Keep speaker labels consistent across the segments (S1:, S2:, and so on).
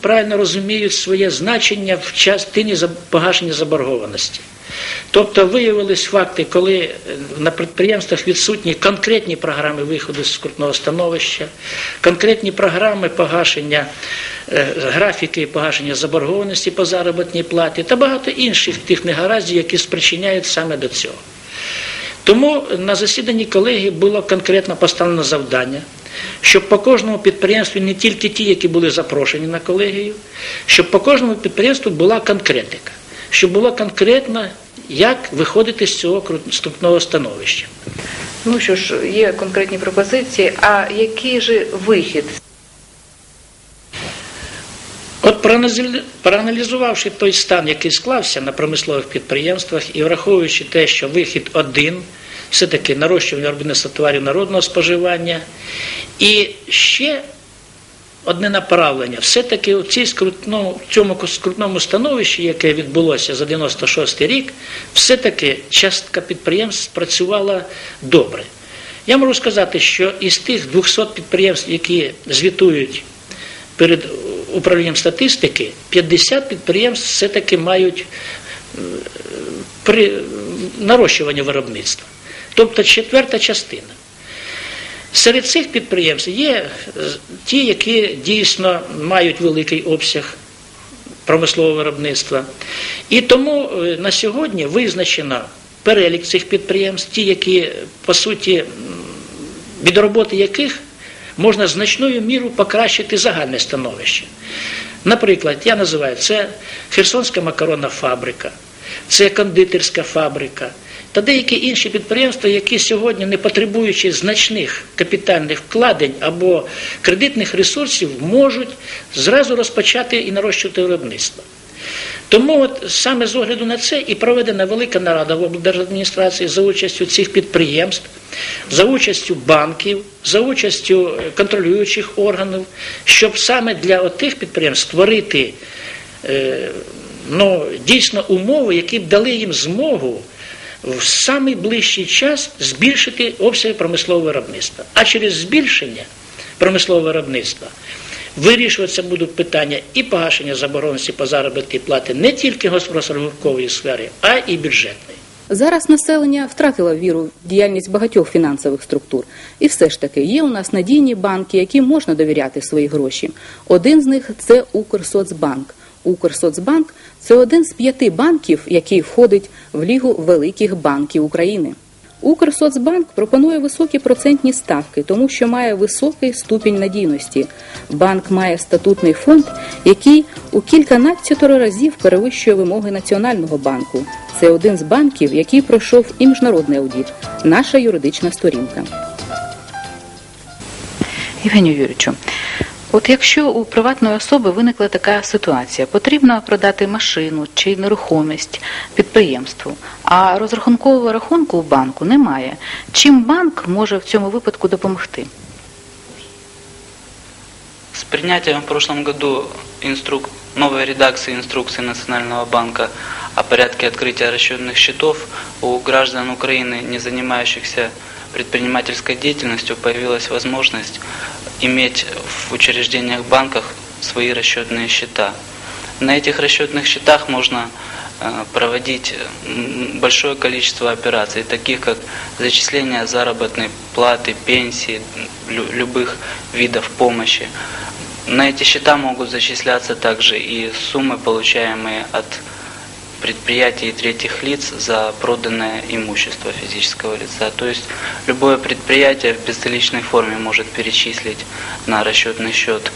S1: правильно розуміють своє значення в частині погашення заборгованості. Тобто виявились факти, коли е, на підприємствах відсутні конкретні програми виходу з скрутного становища, конкретні програми погашення, е, графіки погашення заборгованості по заробітній платі та багато інших тих негараздів, які спричиняють саме до цього. Тому на засіданні колегії було конкретно поставлено завдання, щоб по кожному підприємству, не тільки ті, які були запрошені на колегію, щоб по кожному підприємству була конкретика, щоб було конкретно, як виходити з цього кру- становища.
S2: Ну що ж, є конкретні пропозиції. А який же вихід?
S1: От проаналізувавши той стан, який склався на промислових підприємствах, і враховуючи те, що вихід один, все-таки нарощування виробництва товарів народного споживання, і ще одне направлення, все-таки скрутному, в цьому скрутному становищі, яке відбулося за 96 рік, все-таки частка підприємств спрацювала добре. Я можу сказати, що із тих 200 підприємств, які звітують перед управлінням статистики 50 підприємств все-таки мають е, при нарощування виробництва. Тобто четверта частина. Серед цих підприємств є е, ті, які дійсно мають великий обсяг промислового виробництва. І тому е, на сьогодні визначено перелік цих підприємств, ті, які, по суті, від роботи яких можна значною мірою покращити загальне становище. Наприклад, я називаю це Херсонська макаронна фабрика, це кондитерська фабрика та деякі інші підприємства, які сьогодні, не потребуючи значних капітальних вкладень або кредитних ресурсів, можуть зразу розпочати і нарощувати виробництво. Тому от саме з огляду на це і проведена велика нарада в облдержадміністрації за участю цих підприємств, за участю банків, за участю е, контролюючих органів, щоб саме для тих підприємств створити е, ну, дійсно умови, які б дали їм змогу в самий ближчий час збільшити обсяги промислового виробництва. А через збільшення промислового виробництва вирішуватися будуть питання і погашення заборонності по заробітній плати не тільки господарсько сфери, а й бюджетної.
S3: Зараз населення втратило віру в діяльність багатьох фінансових структур. І все ж таки є у нас надійні банки, яким можна довіряти свої гроші. Один з них це Укрсоцбанк. Укрсоцбанк це один з п'яти банків, який входить в лігу великих банків України. Укрсоцбанк пропонує високі процентні ставки, тому що має високий ступінь надійності. Банк має статутний фонд, який у кільканадцятеро разів перевищує вимоги Національного банку. Це один з банків, який пройшов і міжнародний аудит. Наша юридична сторінка.
S2: Євгенію Юрійовичу, от якщо у приватної особи виникла така ситуація, потрібно продати машину чи нерухомість підприємству, а розрахункового рахунку у банку немає. Чим банк може в цьому випадку допомогти?
S4: С принятием в прошлом году инструк... новой редакции инструкции Национального банка о порядке открытия расчетных счетов у граждан Украины, не занимающихся предпринимательской деятельностью, появилась возможность иметь в учреждениях банках свои расчетные счета. На этих расчетных счетах можно э, проводить м, большое количество операций, таких как зачисление заработной платы, пенсии, лю- любых видов помощи. На эти счета могут зачисляться также и суммы, получаемые от предприятий и третьих лиц за проданное имущество физического лица. То есть любое предприятие в безналичной форме может перечислить на расчетный счет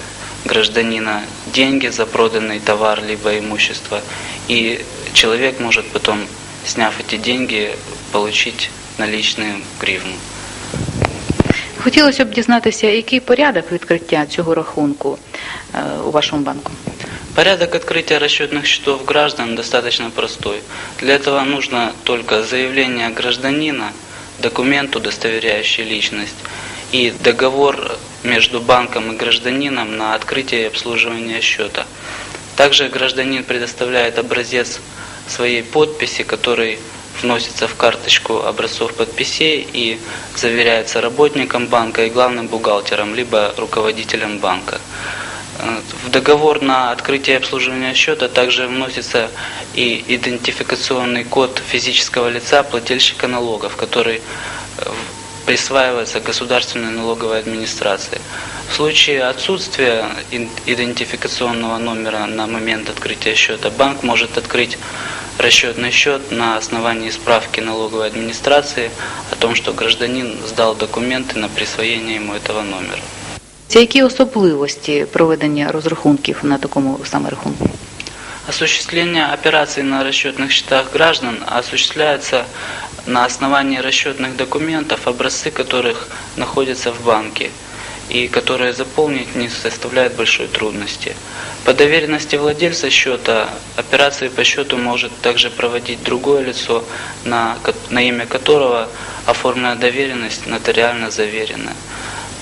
S4: гражданина деньги за проданный товар либо имущество, и человек может потом, сняв эти деньги, получить наличные гривну.
S2: Хотілося б дізнатися, який порядок відкриття цього рахунку е, у вашому банку.
S4: Порядок открытия расчетных счетов граждан достаточно простой. Для этого нужно только заявление гражданина, документ, удостоверяющий личность, и договор между банком и гражданином на открытие и обслуживание счета. Также гражданин предоставляет образец своей подписи, который вносится в карточку образцов подписей и заверяется работником банка и главным бухгалтером, либо руководителем банка. Э, В договор на открытие и обслуживание счета также вносится и идентификационный код физического лица плательщика налогов, который э, присваивается государственной налоговой администрации. В случае отсутствия идентификационного номера на момент открытия счета банк может открыть расчетный счет на основании справки налоговой администрации о том, что гражданин сдал документы на присвоение ему этого номера.
S2: Це які особливості проведення розрахунків на такому саме рахунку?
S4: Осуществление операций на расчетных счетах граждан осуществляется на основании расчетных документов, образцы которых находятся в банке и которые заполнить не составляет большой трудности. По доверенности владельца счета операции по счету может также проводить другое лицо, на, ко- на имя которого оформлена доверенность нотариально заверенная.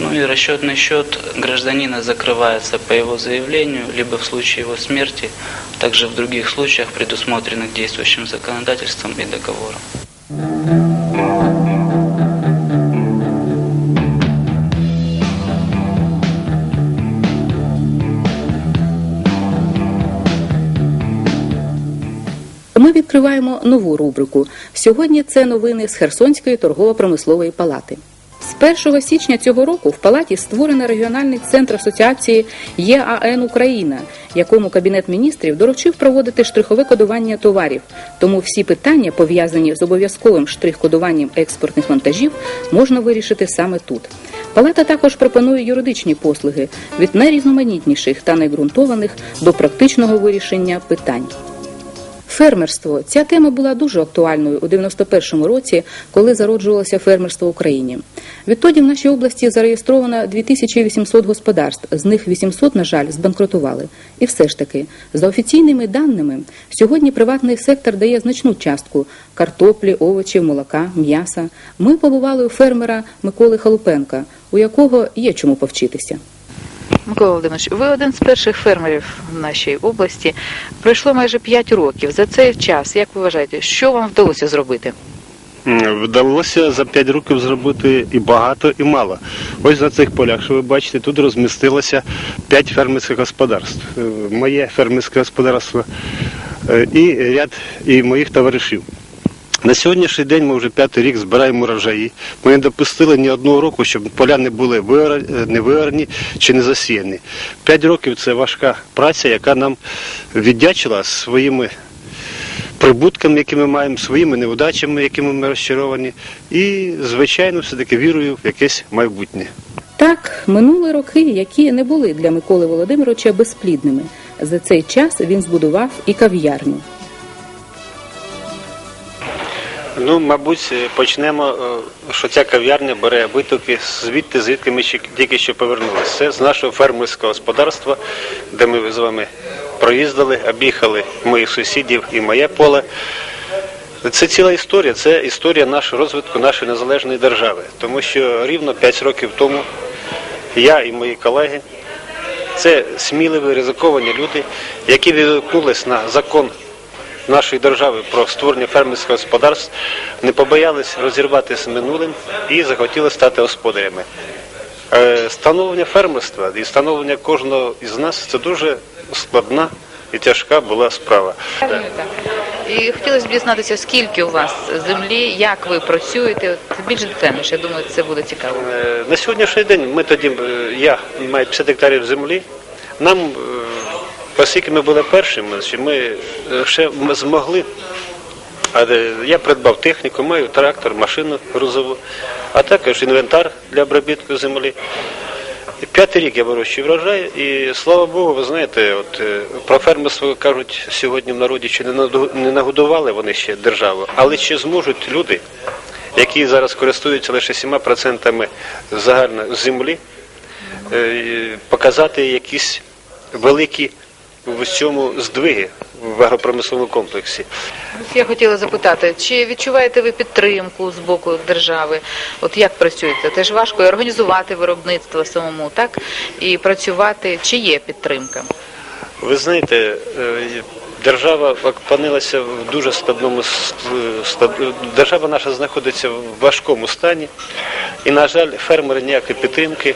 S4: Ну и расчетный счет гражданина закрывается по его заявлению, либо в случае его смерти, также в других случаях, предусмотренных действующим законодательством и договором.
S3: Ми відкриваємо нову рубрику. Сьогодні це новини з Херсонської торгово-промислової палати. З 1 січня цього року в палаті створено регіональний центр асоціації ЄАН Україна, якому кабінет міністрів доручив проводити штрихове кодування товарів. Тому всі питання, пов'язані з обов'язковим штрих-кодуванням експортних вантажів, можна вирішити саме тут. Палата також пропонує юридичні послуги від найрізноманітніших та найґрунтованих до практичного вирішення питань. Фермерство. Ця тема була дуже актуальною у 91-му році, коли зароджувалося фермерство в Україні. Відтоді в нашій області зареєстровано 2800 господарств, з них 800, на жаль, збанкрутували. І все ж таки, за офіційними даними, сьогодні приватний сектор дає значну частку картоплі, овочів, молока, м'яса. Ми побували у фермера Миколи Халупенка, у якого є чому повчитися.
S2: Микола Володимирович, ви один з перших фермерів в нашій області. Пройшло майже 5 років. За цей час, як ви вважаєте, що вам вдалося зробити?
S5: Вдалося за 5 років зробити і багато, і мало. Ось на цих полях, що ви бачите, тут розмістилося 5 фермерських господарств. Е, Моє фермерське господарство е, і ряд і моїх товаришів. На сьогоднішній день ми вже п'ятий рік збираємо урожаї. Ми не допустили ні одного року, щоб поля не були не чи не засіяні. П'ять років це важка праця, яка нам віддячила своїми прибутками, які ми маємо, своїми невдачами, якими ми розчаровані, і, звичайно, все-таки вірою в якесь майбутнє.
S3: Так, минули роки, які не були для Миколи Володимировича безплідними. За цей час він збудував і кав'ярню.
S5: Ну, мабуть, е, почнемо, е, що ця кав'ярня бере витоки звідти, звідки ми ще тільки що повернулися. Це з нашого фермерського господарства, де ми з вами проїздили, об'їхали моїх сусідів і моє поле. Це ціла історія, це історія нашого розвитку нашої незалежної держави. Тому що рівно 5 років тому я і мої колеги це сміливі, ризиковані люди, які відгукнулись на закон нашої держави про створення фермерських господарств, не побоялись розірвати з минулим і захотіли стати господарями. Е, Становлення фермерства і становлення кожного із нас це дуже складна і тяжка була справа.
S2: І хотілося б дізнатися, скільки у вас землі, як ви працюєте. От більш детальніше, я думаю, це буде цікаво.
S5: Е, На сьогоднішній день ми тоді, е, я маю 50 гектарів землі. Нам, оскільки ми були першими, ми е, ще змогли. А де- я придбав техніку, маю трактор, машину грузову, а також інвентар для обробітку землі. П'ятий рік я вирощую врожай, і слава Богу, ви знаєте, от е, про фермерство кажуть сьогодні в народі, що не нагодували вони ще державу, але чи зможуть люди, які зараз користуються лише 7% загально землі, е, показати якісь великі в цьому здвиги в агропромисловому комплексі.
S2: Я хотіла запитати, чи відчуваєте ви підтримку з боку держави? От як працюєте? Це ж важко і організувати виробництво самому, так? І працювати, чи є підтримка?
S5: Ви знаєте, е, держава опинилася в дуже складному держава наша знаходиться в важкому стані, І, на жаль, фермери ніякої підтримки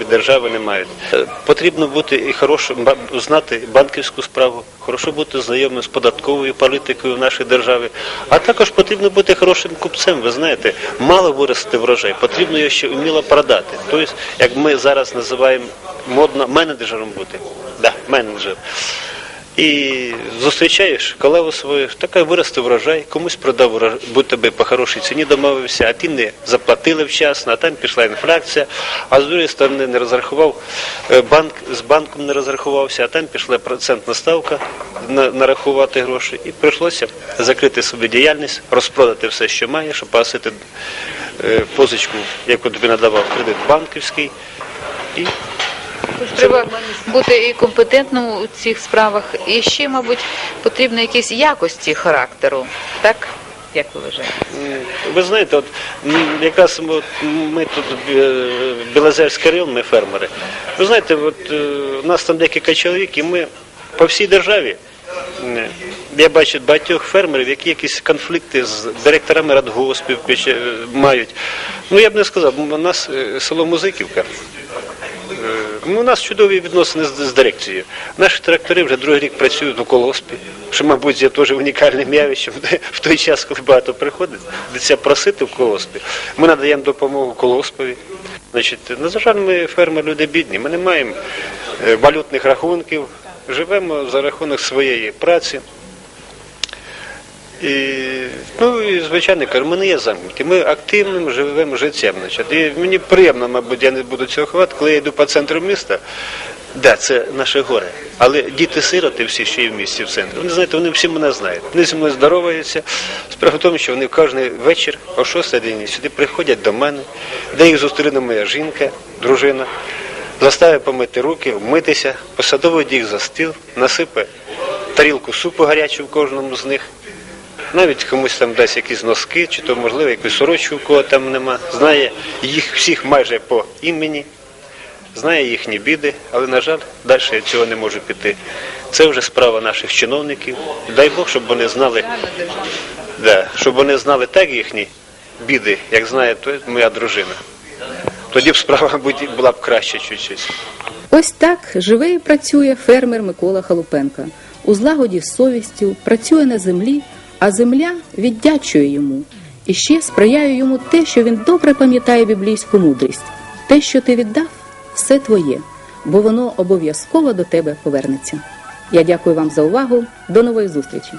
S5: від держави не мають. Е, Потрібно бути і хорошим, знати банківську справу, хорошо бути знайомим з податковою політикою в нашій державі. А також потрібно бути хорошим купцем. Ви знаєте, мало вирости врожай, потрібно його ще вміло продати. Тобто, як ми зараз називаємо модно менеджером бути. Да, менеджер. І зустрічаєш колегу свою, така виросте врожай, комусь продав урожай, будь тебе по хорошій ціні домовився, а ті не заплатили вчасно, а там пішла інфляція, а з другої сторони не розрахував е, банк, з банком не розрахувався, а там пішла процентна ставка на, нарахувати гроші. І прийшлося закрити собі діяльність, розпродати все, що має, щоб погасити е, позичку, яку тобі надавав кредит банківський. І
S2: Треба бути і компетентним у цих справах, і ще, мабуть, потрібно якісь якості характеру, так? Як ви вважаєте?
S5: Ви знаєте, от якраз ми, тут е, Білозерський район, ми фермери. Ви знаєте, от е, у нас там декілька чоловік, і ми по всій державі. Я бачу багатьох фермерів, які якісь конфлікти з директорами радгоспів е, мають. Ну я б не сказав, у нас село Музиківка. Ну, у нас чудові відносини з, з дирекцією. Наші трактори вже другий рік працюють у колоспі, що, мабуть, є теж унікальним явищем. В той час, коли багато приходить, дитя просити в колоспі. Ми надаємо допомогу колоспові. Значить, на жаль, ми фермери люди бідні, ми не маємо е, валютних рахунків, живемо за рахунок своєї праці. І, ну і звичайно кажу, ми не є замкнуті. Ми активним живемо життям. Значить. І мені приємно, мабуть, я не буду цього ховати, коли я йду по центру міста. Да, це наше горе. Але діти-сироти всі, що є в місті в центрі, вони знаєте, вони всі мене знають. Вони зі мною здороваються. Справа в тому, що вони кожен вечір о 6 годині сюди приходять до мене, де їх зустріне моя жінка, дружина, заставить помити руки, вмитися, посадовують їх за стіл, насипе тарілку супу гарячу в кожному з них. Навіть комусь там дасть якісь носки, чи то можливо якусь сорочку, кого там нема. Знає їх всіх майже по імені, знає їхні біди, але, на жаль, далі я цього не можу піти. Це вже справа наших чиновників. Дай Бог, щоб вони знали, да, щоб вони знали так їхні біди, як знає то моя дружина. Тоді б справа, була б краще чуть-чуть.
S3: Ось так живе і працює фермер Микола Халупенка. У злагоді з совістю працює на землі, а земля віддячує йому. І ще сприяє йому те, що він добре пам'ятає біблійську мудрість. Те, що ти віддав, все твоє, бо воно обов'язково до тебе повернеться. Я дякую вам за увагу. До нової зустрічі.